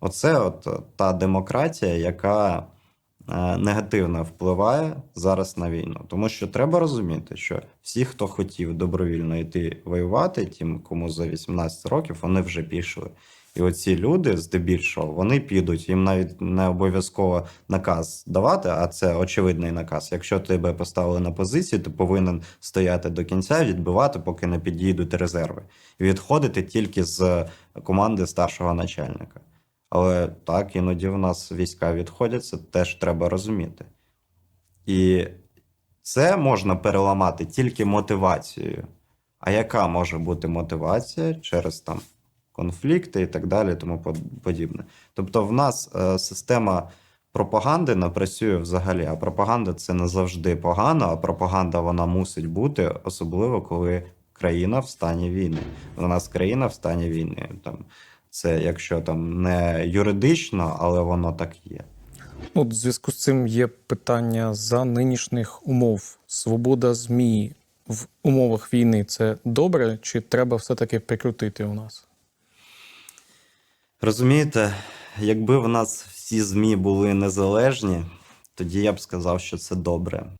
Оце от е, та демократія, яка е, негативно впливає зараз на війну. Тому що треба розуміти, що всі, хто хотів добровільно йти воювати, тим, кому за 18 років, вони вже пішли. І оці люди, здебільшого, вони підуть. Їм навіть не обов'язково наказ давати, а це очевидний наказ. Якщо тебе поставили на позицію, ти повинен стояти до кінця, відбивати, поки не підійдуть резерви, і відходити тільки з команди старшого начальника. Але так, іноді в нас війська відходять, це теж треба розуміти. І це можна переламати тільки мотивацією. А яка може бути мотивація через там конфлікти і так далі, тому подібне. Тобто, в нас е, система пропаганди не працює взагалі. А пропаганда це не завжди погано, а пропаганда вона мусить бути, особливо коли країна в стані війни. У нас країна в стані війни. Там це якщо там не юридично, але воно так є. Ну, в зв'язку з цим є питання за нинішніх умов. Свобода ЗМІ в умовах війни це добре, чи треба все-таки прикрутити у нас? Розумієте, якби в нас всі ЗМІ були незалежні, тоді я б сказав, що це добре.